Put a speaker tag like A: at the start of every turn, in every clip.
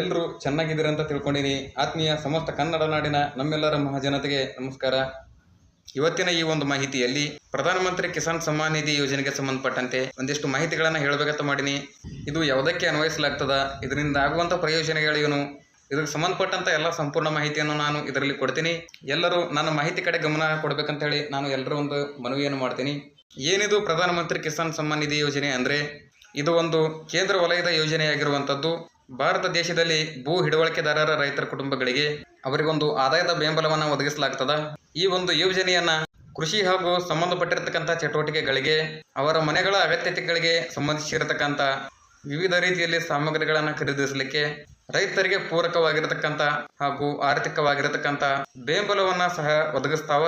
A: ಎಲ್ಲರೂ ಚೆನ್ನಾಗಿದ್ದೀರ ಅಂತ ತಿಳ್ಕೊಂಡಿನಿ ಆತ್ಮೀಯ ಸಮಸ್ತ ಕನ್ನಡ ನಾಡಿನ ನಮ್ಮೆಲ್ಲರ ಮಹಾಜನತೆಗೆ ನಮಸ್ಕಾರ. ಇವತ್ತಿನ ಈ ಒಂದು ಮಾಹಿತಿಯಲ್ಲಿ ಪ್ರಧಾನಮಂತ್ರಿ ಕಿಸಾನ್ ಸಮ್ಮಾನ್ ನಿಧಿ ಯೋಜನೆಗೆ ಸಂಬಂಧಪಟ್ಟಂತೆ ಒಂದಿಷ್ಟು ಮಾಹಿತಿಗಳನ್ನು ಹೇಳಬೇಕಂತ ಮಾಡೀನಿ. ಇದು ಯಾವುದಕ್ಕೆ ಅನ್ವಯಿಸಲಾಗ್ತದ, ಇದರಿಂದ ಆಗುವಂಥ ಪ್ರಯೋಜನಗಳೇನು ಇದಕ್ಕೆ ಸಂಬಂಧಪಟ್ಟಂತ ಎಲ್ಲ ಸಂಪೂರ್ಣ ಮಾಹಿತಿಯನ್ನು ನಾನು ಇದರಲ್ಲಿ ಕೊಡ್ತೀನಿ. ಎಲ್ಲರೂ ನನ್ನ ಮಾಹಿತಿ ಕಡೆ ಗಮನ ಕೊಡಬೇಕಂತ ಹೇಳಿ ನಾನು ಎಲ್ಲರೂ ಒಂದು ಮನವಿಯನ್ನು ಮಾಡ್ತೀನಿ. ಏನಿದು ಪ್ರಧಾನಮಂತ್ರಿ ಕಿಸಾನ್ ಸಮ್ಮಾನ್ ನಿಧಿ ಯೋಜನೆ ಅಂದರೆ, ಇದು ಒಂದು ಕೇಂದ್ರ ವಲಯದ ಯೋಜನೆಯಾಗಿರುವಂಥದ್ದು ಭಾರತ ದೇಶದಲ್ಲಿ ಭೂ ಹಿಡುವಳಿಕೆದಾರರ ರೈತರ ಕುಟುಂಬಗಳಿಗೆ ಅವರಿಗೊಂದು ಆದಾಯದ ಬೆಂಬಲವನ್ನು ಒದಗಿಸಲಾಗ್ತದ. ಈ ಒಂದು ಯೋಜನೆಯನ್ನ ಕೃಷಿ ಹಾಗೂ ಸಂಬಂಧಪಟ್ಟಿರತಕ್ಕಂಥ ಚಟುವಟಿಕೆಗಳಿಗೆ, ಅವರ ಮನೆಗಳ ಅಗತ್ಯತೆಗಳಿಗೆ ಸಂಬಂಧಿಸಿರತಕ್ಕಂಥ ವಿವಿಧ ರೀತಿಯಲ್ಲಿ ಸಾಮಗ್ರಿಗಳನ್ನು ಖರೀದಿಸಲಿಕ್ಕೆ ರೈತರಿಗೆ ಪೂರಕವಾಗಿರತಕ್ಕಂಥ ಹಾಗೂ ಆರ್ಥಿಕವಾಗಿರತಕ್ಕಂಥ ಬೆಂಬಲವನ್ನ ಸಹ ಒದಗಿಸ್ತಾವ.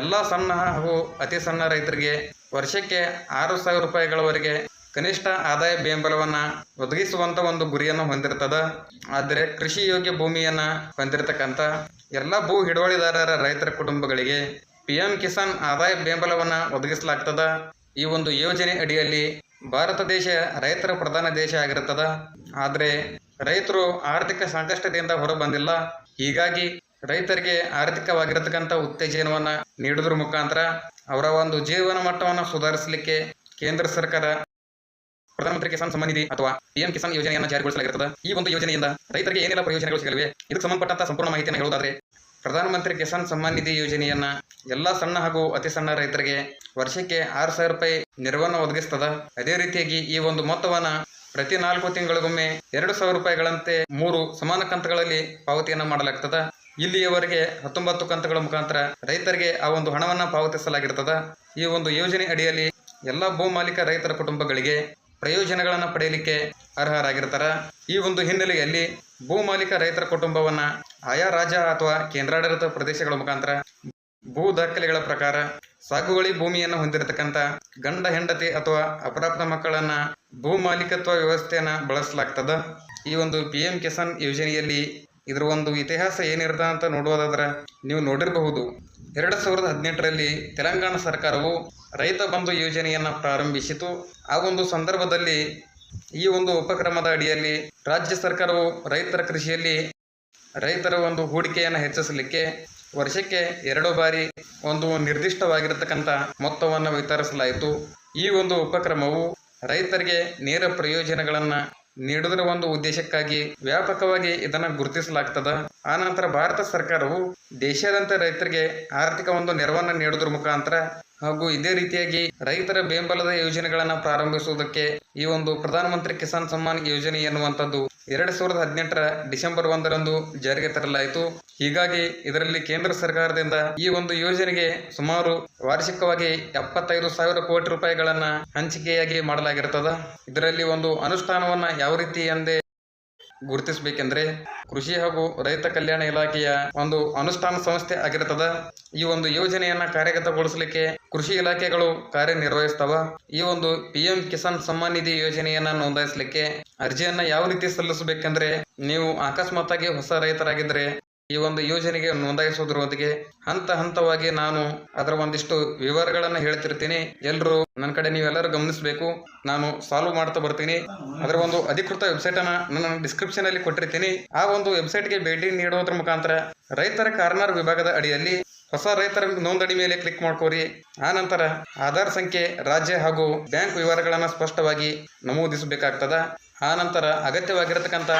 A: ಎಲ್ಲ ಸಣ್ಣ ಹಾಗೂ ಅತಿ ಸಣ್ಣ ರೈತರಿಗೆ ವರ್ಷಕ್ಕೆ ಆರು ಸಾವಿರ ರೂಪಾಯಿಗಳವರೆಗೆ ಕನಿಷ್ಠ ಆದಾಯ ಬೆಂಬಲವನ್ನು ಒದಗಿಸುವಂಥ ಒಂದು ಗುರಿಯನ್ನು ಹೊಂದಿರ್ತದ. ಆದರೆ ಕೃಷಿ ಯೋಗ್ಯ ಭೂಮಿಯನ್ನು ಹೊಂದಿರತಕ್ಕಂಥ ಎಲ್ಲ ಭೂ ಹಿಡುವಳಿದಾರರ ರೈತರ ಕುಟುಂಬಗಳಿಗೆ ಪಿ ಎಂ ಕಿಸಾನ್ ಆದಾಯ ಬೆಂಬಲವನ್ನು ಒದಗಿಸಲಾಗ್ತದ. ಈ ಒಂದು ಯೋಜನೆ ಅಡಿಯಲ್ಲಿ ಭಾರತ ದೇಶ ರೈತರ ಪ್ರಧಾನ ದೇಶ ಆಗಿರ್ತದೆ. ಆದರೆ ರೈತರು ಆರ್ಥಿಕ ಸಂಕಷ್ಟದಿಂದ ಹೊರಬಂದಿಲ್ಲ. ಹೀಗಾಗಿ ರೈತರಿಗೆ ಆರ್ಥಿಕವಾಗಿರತಕ್ಕಂಥ ಉತ್ತೇಜನವನ್ನು ನೀಡಿದ್ರ ಮುಖಾಂತರ ಅವರ ಒಂದು ಜೀವನ ಮಟ್ಟವನ್ನು ಸುಧಾರಿಸಲಿಕ್ಕೆ ಕೇಂದ್ರ ಸರ್ಕಾರ ಪ್ರಧಾನಮಂತ್ರಿ ಕಿಸಾನ್ ಸಮ್ಮಾನ್ ನಿಧಿ ಅಥವಾ ಪಿಎಂ ಕಿಸಾನ್ ಯೋಜನೆಯನ್ನು ಜಾರಿಗೊಳಿಸಲಾಗಿರುತ್ತದೆ ಈ ಒಂದು ಯೋಜನೆಯಿಂದ ರೈತರಿಗೆ ಏನೆಲ್ಲ ಪ್ರಯೋಜನಗಳು ಸಿಗಲಿವೆ? ಇದಕ್ಕೆ ಸಂಬಂಧಪಟ್ಟಂತ ಸಂಪೂರ್ಣ ಮಾಹಿತಿಯನ್ನು ಹೇಳುವುದಾದ್ರೆ ಪ್ರಧಾನಮಂತ್ರಿ ಕಿಸಾನ್ ಸಮ್ಮಾನ್ ನಿಧಿ ಯೋಜನೆಯನ್ನ ಎಲ್ಲಾ ಸಣ್ಣ ಹಾಗೂ ಅತಿ ಸಣ್ಣ ರೈತರಿಗೆ ವರ್ಷಕ್ಕೆ ಆರು ಸಾವಿರ ರೂಪಾಯಿ ನೆರವನ್ನು ಒದಗಿಸ್ತದ? ಅದೇ ರೀತಿಯಾಗಿ ಈ ಒಂದು ಮೊತ್ತವನ್ನ ಪ್ರತಿ ನಾಲ್ಕು ತಿಂಗಳಿಗೊಮ್ಮೆ ಎರಡು ಸಾವಿರ ರೂಪಾಯಿಗಳಂತೆ ಮೂರು ಸಮಾನ ಕಂತುಗಳಲ್ಲಿ ಪಾವತಿಯನ್ನು ಮಾಡಲಾಗ್ತದ. ಇಲ್ಲಿಯವರೆಗೆ ಹತ್ತೊಂಬತ್ತು ಕಂತುಗಳ ಮುಖಾಂತರ ರೈತರಿಗೆ ಆ ಒಂದು ಹಣವನ್ನ ಪಾವತಿಸಲಾಗಿರ್ತದ. ಈ ಒಂದು ಯೋಜನೆ ಅಡಿಯಲ್ಲಿ ಎಲ್ಲ ಭೂ ಮಾಲೀಕ ರೈತರ ಕುಟುಂಬಗಳಿಗೆ ಪ್ರಯೋಜನಗಳನ್ನು ಪಡೆಯಲಿಕ್ಕೆ ಅರ್ಹರಾಗಿರ್ತಾರೆ. ಈ ಒಂದು ಹಿನ್ನೆಲೆಯಲ್ಲಿ ಭೂ ಮಾಲೀಕ ರೈತರ ಕುಟುಂಬವನ್ನ ಆಯಾ ರಾಜ್ಯ ಅಥವಾ ಕೇಂದ್ರಾಡಳಿತ ಪ್ರದೇಶಗಳ ಮುಖಾಂತರ ಭೂ ದಾಖಲೆಗಳ ಪ್ರಕಾರ ಸಾಗುವಳಿ ಭೂಮಿಯನ್ನು ಹೊಂದಿರತಕ್ಕಂಥ ಗಂಡ, ಹೆಂಡತಿ ಅಥವಾ ಅಪರಾಪ್ತ ಮಕ್ಕಳನ್ನ ಭೂ ಮಾಲೀಕತ್ವ ವ್ಯವಸ್ಥೆಯನ್ನು ಬಳಸಲಾಗ್ತದ. ಈ ಒಂದು ಪಿ ಎಂ ಕಿಸಾನ್ ಯೋಜನೆಯಲ್ಲಿ ಇದರ ಒಂದು ಇತಿಹಾಸ ಏನಿರ್ತದ ಅಂತ ನೋಡುವುದಾದ್ರೆ ನೀವು ನೋಡಿರಬಹುದು. ಎರಡು ಸಾವಿರದ ಹದಿನೆಂಟರಲ್ಲಿ ತೆಲಂಗಾಣ ಸರ್ಕಾರವು ರೈತ ಬಂಧು ಯೋಜನೆಯನ್ನು ಪ್ರಾರಂಭಿಸಿತು. ಆ ಒಂದು ಸಂದರ್ಭದಲ್ಲಿ ಈ ಒಂದು ಉಪಕ್ರಮದ ಅಡಿಯಲ್ಲಿ ರಾಜ್ಯ ಸರ್ಕಾರವು ರೈತರ ಕೃಷಿಯಲ್ಲಿ ರೈತರ ಒಂದು ಹೂಡಿಕೆಯನ್ನು ಹೆಚ್ಚಿಸಲಿಕ್ಕೆ ವರ್ಷಕ್ಕೆ ಎರಡು ಬಾರಿ ಒಂದು ನಿರ್ದಿಷ್ಟವಾಗಿರತಕ್ಕಂಥ ಮೊತ್ತವನ್ನು ವಿತರಿಸಲಾಯಿತು. ಈ ಒಂದು ಉಪಕ್ರಮವು ರೈತರಿಗೆ ನೇರ ಪ್ರಯೋಜನಗಳನ್ನು ನೀಡುವುದರ ಒಂದು ಉದ್ದೇಶಕ್ಕಾಗಿ ವ್ಯಾಪಕವಾಗಿ ಇದನ್ನು ಗುರುತಿಸಲಾಗ್ತದ. ಆನಂತರ ಭಾರತ ಸರ್ಕಾರವು ದೇಶಾದ್ಯಂತ ರೈತರಿಗೆ ಆರ್ಥಿಕ ಒಂದು ನೆರವನ್ನು ನೀಡುವುದರ ಮುಖಾಂತರ ಹಾಗೂ ಇದೇ ರೀತಿಯಾಗಿ ರೈತರ ಬೆಂಬಲದ ಯೋಜನೆಗಳನ್ನು ಪ್ರಾರಂಭಿಸುವುದಕ್ಕೆ ಈ ಒಂದು ಪ್ರಧಾನಮಂತ್ರಿ ಕಿಸಾನ್ ಸಮ್ಮಾನ್ ಯೋಜನೆ ಎನ್ನುವಂಥದ್ದು ಎರಡು ಸಾವಿರದ ಹದಿನೆಂಟರ ಡಿಸೆಂಬರ್ ಒಂದರಂದು ಜಾರಿಗೆ ತರಲಾಯಿತು. ಹೀಗಾಗಿ ಇದರಲ್ಲಿ ಕೇಂದ್ರ ಸರ್ಕಾರದಿಂದ ಈ ಒಂದು ಯೋಜನೆಗೆ ಸುಮಾರು ವಾರ್ಷಿಕವಾಗಿ ಎಪ್ಪತ್ತೈದು ಸಾವಿರ ಕೋಟಿ ರೂಪಾಯಿಗಳನ್ನ ಹಂಚಿಕೆಯಾಗಿ ಮಾಡಲಾಗಿರ್ತದ. ಇದರಲ್ಲಿ ಒಂದು ಅನುಷ್ಠಾನವನ್ನ ಯಾವ ರೀತಿ ಎಂದೇ ಗುರುತಿಸಬೇಕೆಂದ್ರೆ ಕೃಷಿ ಹಾಗೂ ರೈತ ಕಲ್ಯಾಣ ಇಲಾಖೆಯ ಒಂದು ಅನುಷ್ಠಾನ ಸಂಸ್ಥೆ ಆಗಿರ್ತದ. ಈ ಒಂದು ಯೋಜನೆಯನ್ನ ಕಾರ್ಯಗತಗೊಳಿಸಲಿಕ್ಕೆ ಕೃಷಿ ಇಲಾಖೆಗಳು ಕಾರ್ಯನಿರ್ವಹಿಸ್ತವ. ಈ ಒಂದು ಪಿ ಎಂ ಕಿಸಾನ್ ಸಮ್ಮಾನ್ ನಿಧಿ ಯೋಜನೆಯನ್ನ ನೋಂದಾಯಿಸಲಿಕ್ಕೆ ಅರ್ಜಿಯನ್ನ ಯಾವ ರೀತಿ ಸಲ್ಲಿಸಬೇಕೆಂದ್ರೆ ನೀವು ಅಕಸ್ಮಾತ್ತಾಗಿ ಹೊಸ ರೈತರಾಗಿದ್ರೆ ಈ ಒಂದು ಯೋಜನೆಗೆ ನೋಂದಾಯಿಸೋದ್ರೊಂದಿಗೆ ಹಂತ ಹಂತವಾಗಿ ನಾನು ಅದರ ಒಂದಿಷ್ಟು ವಿವರಗಳನ್ನು ಹೇಳ್ತಿರ್ತೀನಿ. ಎಲ್ಲರೂ ನನ್ನ ಕಡೆ ನೀವೆಲ್ಲರೂ ಗಮನಿಸಬೇಕು. ನಾನು ಸಾಲ್ವ್ ಮಾಡ್ತಾ ಬರ್ತೀನಿ. ಅದರ ಒಂದು ಅಧಿಕೃತ ವೆಬ್ಸೈಟ್ ಅನ್ನ ನನ್ನ ಡಿಸ್ಕ್ರಿಪ್ಷನ್ ಅಲ್ಲಿ ಕೊಟ್ಟಿರ್ತೀನಿ. ಆ ಒಂದು ವೆಬ್ಸೈಟ್ಗೆ ಭೇಟಿ ನೀಡುವುದರ ಮುಖಾಂತರ ರೈತರ ಕಾರ್ನರ್ ವಿಭಾಗದ ಅಡಿಯಲ್ಲಿ ಹೊಸ ರೈತರ ನೋಂದಣಿ ಮೇಲೆ ಕ್ಲಿಕ್ ಮಾಡ್ಕೋರಿ. ಆ ನಂತರ ಆಧಾರ್ ಸಂಖ್ಯೆ, ರಾಜ್ಯ ಹಾಗೂ ಬ್ಯಾಂಕ್ ವಿವರಗಳನ್ನು ಸ್ಪಷ್ಟವಾಗಿ ನಮೂದಿಸಬೇಕಾಗ್ತದ. ಆ ನಂತರ ಅಗತ್ಯವಾಗಿರತಕ್ಕಂಥ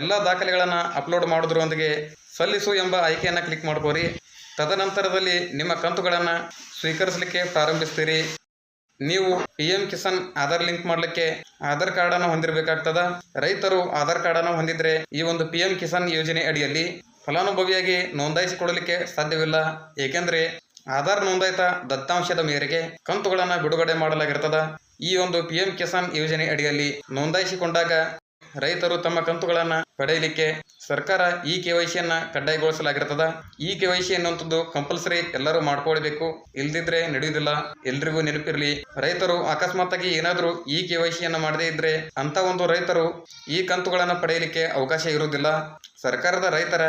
A: ಎಲ್ಲ ದಾಖಲೆಗಳನ್ನು ಅಪ್ಲೋಡ್ ಮಾಡೋದ್ರೊಂದಿಗೆ ಸಲ್ಲಿಸು ಎಂಬ ಆಯ್ಕೆಯನ್ನು ಕ್ಲಿಕ್ ಮಾಡ್ಕೋರಿ. ತದನಂತರದಲ್ಲಿ ನಿಮ್ಮ ಕಂತುಗಳನ್ನು ಸ್ವೀಕರಿಸಲಿಕ್ಕೆ ಪ್ರಾರಂಭಿಸ್ತೀರಿ. ನೀವು P M Kisan Aadhaar link ಮಾಡಲಿಕ್ಕೆ ಆಧಾರ್ ಕಾರ್ಡನ್ನು ಹೊಂದಿರಬೇಕಾಗ್ತದ. ರೈತರು ಆಧಾರ್ ಕಾರ್ಡನ್ನು ಹೊಂದಿದ್ರೆ ಈ ಒಂದು ಪಿ ಎಂ ಕಿಸಾನ್ ಯೋಜನೆ ಅಡಿಯಲ್ಲಿ ಫಲಾನುಭವಿಯಾಗಿ ನೋಂದಾಯಿಸಿಕೊಳ್ಳಲಿಕ್ಕೆ ಸಾಧ್ಯವಿಲ್ಲ. ಏಕೆಂದರೆ ಆಧಾರ್ ನೋಂದಾಯಿತ ದತ್ತಾಂಶದ ಮೇರೆಗೆ ಕಂತುಗಳನ್ನು ಬಿಡುಗಡೆ ಮಾಡಲಾಗಿರ್ತದ. ಈ ಒಂದು ಪಿ ಎಂ ಕಿಸಾನ್ ಯೋಜನೆ ಅಡಿಯಲ್ಲಿ ನೋಂದಾಯಿಸಿಕೊಂಡಾಗ ರೈತರು ತಮ್ಮ ಕಂತುಗಳನ್ನು ಪಡೆಯಲಿಕ್ಕೆ ಸರ್ಕಾರ ಈ ಕೆ ವೈ ಸಿಯನ್ನ ಕಡ್ಡಾಯಗೊಳಿಸಲಾಗಿರ್ತದ? ಈ ಕೆ ವೈ ಸಿ ಅನ್ನುವಂಥದ್ದು ಕಂಪಲ್ಸರಿ ಎಲ್ಲರೂ ಮಾಡ್ಕೊಳ್ಬೇಕು. ಇಲ್ದಿದ್ರೆ ನಡೆಯುವುದಿಲ್ಲ ಎಲ್ರಿಗೂ ನೆನಪಿರಲಿ. ರೈತರು ಅಕಸ್ಮಾತ್ತಾಗಿ ಏನಾದರೂ ಈ ಕೆ ವೈ ಮಾಡದೇ ಇದ್ರೆ ಅಂತ ಒಂದು ರೈತರು ಈ ಕಂತುಗಳನ್ನು ಪಡೆಯಲಿಕ್ಕೆ ಅವಕಾಶ ಇರುವುದಿಲ್ಲ. ಸರ್ಕಾರದ ರೈತರ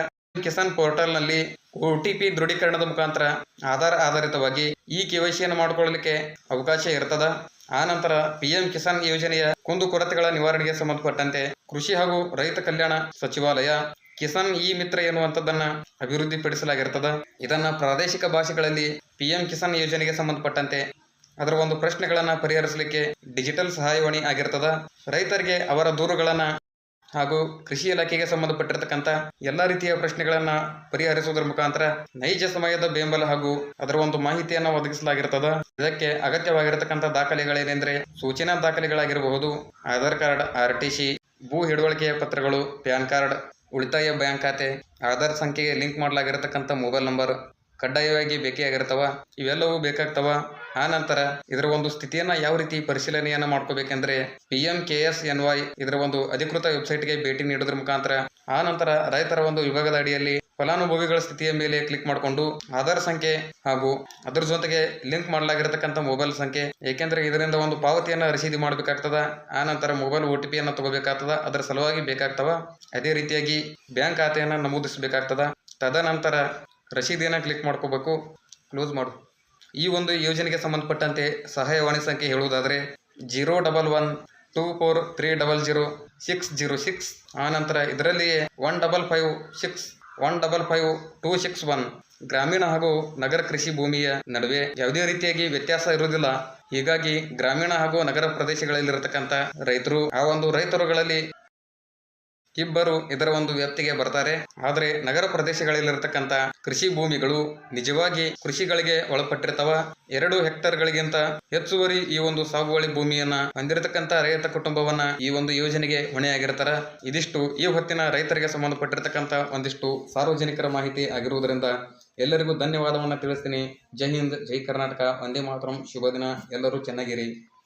A: ಕಿಸಾನ್ ಪೋರ್ಟಲ್ನಲ್ಲಿ ಒ ಟಿ ಪಿ ದೃಢೀಕರಣದ ಮುಖಾಂತರ ಆಧಾರ್ ಆಧಾರಿತವಾಗಿ ಈ ಕೆ ವೈ ಸಿಯನ್ನು ಮಾಡಿಕೊಳ್ಳಲಿಕ್ಕೆ ಅವಕಾಶ ಇರ್ತದ? ಆ ನಂತರ ಪಿಎಂ ಕಿಸಾನ್ ಯೋಜನೆಯ ಕುಂದುಕೊರತೆಗಳ ನಿವಾರಣೆಗೆ ಸಂಬಂಧಪಟ್ಟಂತೆ ಕೃಷಿ ಹಾಗೂ ರೈತ ಕಲ್ಯಾಣ ಸಚಿವಾಲಯ ಕಿಸಾನ್ ಇ ಮಿತ್ರ ಎನ್ನುವಂಥದ್ದನ್ನ ಅಭಿವೃದ್ಧಿಪಡಿಸಲಾಗಿರ್ತದ. ಇದನ್ನ ಪ್ರಾದೇಶಿಕ ಭಾಷೆಗಳಲ್ಲಿ ಪಿಎಂ ಕಿಸಾನ್ ಯೋಜನೆಗೆ ಸಂಬಂಧಪಟ್ಟಂತೆ ಅದರ ಒಂದು ಪ್ರಶ್ನೆಗಳನ್ನ ಪರಿಹರಿಸಲಿಕ್ಕೆ ಡಿಜಿಟಲ್ ಸಹಾಯವಾಣಿ ಆಗಿರ್ತದ. ರೈತರಿಗೆ ಅವರ ದೂರುಗಳನ್ನ ಹಾಗೂ ಕೃಷಿ ಇಲಾಖೆಗೆ ಸಂಬಂಧಪಟ್ಟಿರತಕ್ಕಂತ ಎಲ್ಲಾ ರೀತಿಯ ಪ್ರಶ್ನೆಗಳನ್ನ ಪರಿಹರಿಸುವುದರ ಮುಖಾಂತರ ನೈಜ ಸಮಯದ ಬೆಂಬಲ ಹಾಗೂ ಅದರ ಒಂದು ಮಾಹಿತಿಯನ್ನು ಒದಗಿಸಲಾಗಿರ್ತದ. ಇದಕ್ಕೆ ಅಗತ್ಯವಾಗಿರತಕ್ಕಂಥ ದಾಖಲೆಗಳೇನೆಂದ್ರೆ ಸೂಚನಾ ದಾಖಲೆಗಳಾಗಿರಬಹುದು, Aadhaar card, R T C, ಭೂ ಹಿಡುವಳಿಕೆಯ ಪತ್ರಗಳು, ಪ್ಯಾನ್ ಕಾರ್ಡ್, ಉಳಿತಾಯ ಬ್ಯಾಂಕ್ ಖಾತೆ, ಆಧಾರ್ ಸಂಖ್ಯೆಗೆ ಲಿಂಕ್ ಮಾಡಲಾಗಿರತಕ್ಕಂಥ ಮೊಬೈಲ್ ನಂಬರ್ ಕಡ್ಡಾಯವಾಗಿ ಬೇಕೇ ಆಗಿರ್ತವ ಇವೆಲ್ಲವೂ ಬೇಕಾಗ್ತಾವ? ಆ ನಂತರ ಇದರ ಒಂದು ಸ್ಥಿತಿಯನ್ನ ಯಾವ ರೀತಿ ಪರಿಶೀಲನೆಯನ್ನ ಮಾಡ್ಕೋಬೇಕೆಂದ್ರೆ P M K S N Y ಇದರ ಒಂದು ಅಧಿಕೃತ ವೆಬ್ಸೈಟ್ಗೆ ಭೇಟಿ ನೀಡೋದ್ರ ಮುಖಾಂತರ, ಆ ನಂತರ ರೈತರ ಒಂದು ವಿಭಾಗದ ಅಡಿಯಲ್ಲಿ ಫಲಾನುಭವಿಗಳ ಸ್ಥಿತಿಯ ಮೇಲೆ ಕ್ಲಿಕ್ ಮಾಡಿಕೊಂಡು ಆಧಾರ್ ಸಂಖ್ಯೆ ಹಾಗೂ ಅದರ ಜೊತೆಗೆ ಲಿಂಕ್ ಮಾಡಲಾಗಿರತಕ್ಕಂಥ ಮೊಬೈಲ್ ಸಂಖ್ಯೆ, ಏಕೆಂದ್ರೆ ಇದರಿಂದ ಒಂದು ಪಾವತಿಯನ್ನ ರಸೀದಿ ಮಾಡಬೇಕಾಗ್ತದ, ಆ ನಂತರ ಮೊಬೈಲ್ ಒ ಟಿ ಪಿಯನ್ನು ತಗೋಬೇಕಾಗ್ತದ, ಅದರ ಸಲುವಾಗಿ ಬೇಕಾಗ್ತವ. ಅದೇ ರೀತಿಯಾಗಿ ಬ್ಯಾಂಕ್ ಖಾತೆಯನ್ನು ನಮೂದಿಸಬೇಕಾಗ್ತದ. ತದನಂತರ ರಸೀದಿಯನ್ನು ಕ್ಲಿಕ್ ಮಾಡ್ಕೋಬೇಕು? ಕ್ಲೋಸ್ ಮಾಡು. ಈ ಒಂದು ಯೋಜನೆಗೆ ಸಂಬಂಧಪಟ್ಟಂತೆ ಸಹಾಯವಾಣಿ ಸಂಖ್ಯೆ ಹೇಳುವುದಾದರೆ zero double one two four three double zero six zero six. ಆನಂತರ ಇದರಲ್ಲಿಯೇ one double five six, one double five two six one. ಗ್ರಾಮೀಣ ಹಾಗೂ ನಗರ ಕೃಷಿ ಭೂಮಿಯ ನಡುವೆ ಯಾವುದೇ ರೀತಿಯಾಗಿ ವ್ಯತ್ಯಾಸ ಇರುವುದಿಲ್ಲ. ಹೀಗಾಗಿ ಗ್ರಾಮೀಣ ಹಾಗೂ ನಗರ ಪ್ರದೇಶಗಳಲ್ಲಿರತಕ್ಕಂಥ ರೈತರು ಆ ಒಂದು ರೈತರುಗಳಲ್ಲಿ ಇಬ್ಬರು ಇದರ ಒಂದು ವ್ಯಾಪ್ತಿಗೆ ಬರ್ತಾರೆ. ಆದರೆ ನಗರ ಪ್ರದೇಶಗಳಲ್ಲಿರತಕ್ಕಂಥ ಕೃಷಿ ಭೂಮಿಗಳು ನಿಜವಾಗಿ ಕೃಷಿಗಳಿಗೆ ಒಳಪಟ್ಟಿರ್ತಾವ. ಎರಡು ಹೆಕ್ಟರ್ಗಳಿಗಿಂತ ಹೆಚ್ಚುವರಿ ಈ ಒಂದು ಸಾಗುವಳಿ ಭೂಮಿಯನ್ನ ಹೊಂದಿರತಕ್ಕಂಥ ರೈತ ಕುಟುಂಬವನ್ನ ಈ ಒಂದು ಯೋಜನೆಗೆ ಹೊಣೆಯಾಗಿರ್ತಾರ. ಇದಿಷ್ಟು ಈ ಹೊತ್ತಿನ ರೈತರಿಗೆ ಸಂಬಂಧಪಟ್ಟಿರತಕ್ಕಂತ ಒಂದಿಷ್ಟು ಸಾರ್ವಜನಿಕರ ಮಾಹಿತಿ ಆಗಿರುವುದರಿಂದ ಎಲ್ಲರಿಗೂ ಧನ್ಯವಾದವನ್ನ ತಿಳಿಸ್ತೀನಿ. ಜೈ ಹಿಂದ್, ಜೈ ಕರ್ನಾಟಕ. ವಂದೇ ಮಾತರಂ. ಶುಭ ದಿನ. ಎಲ್ಲರೂ ಚೆನ್ನಾಗಿರಿ.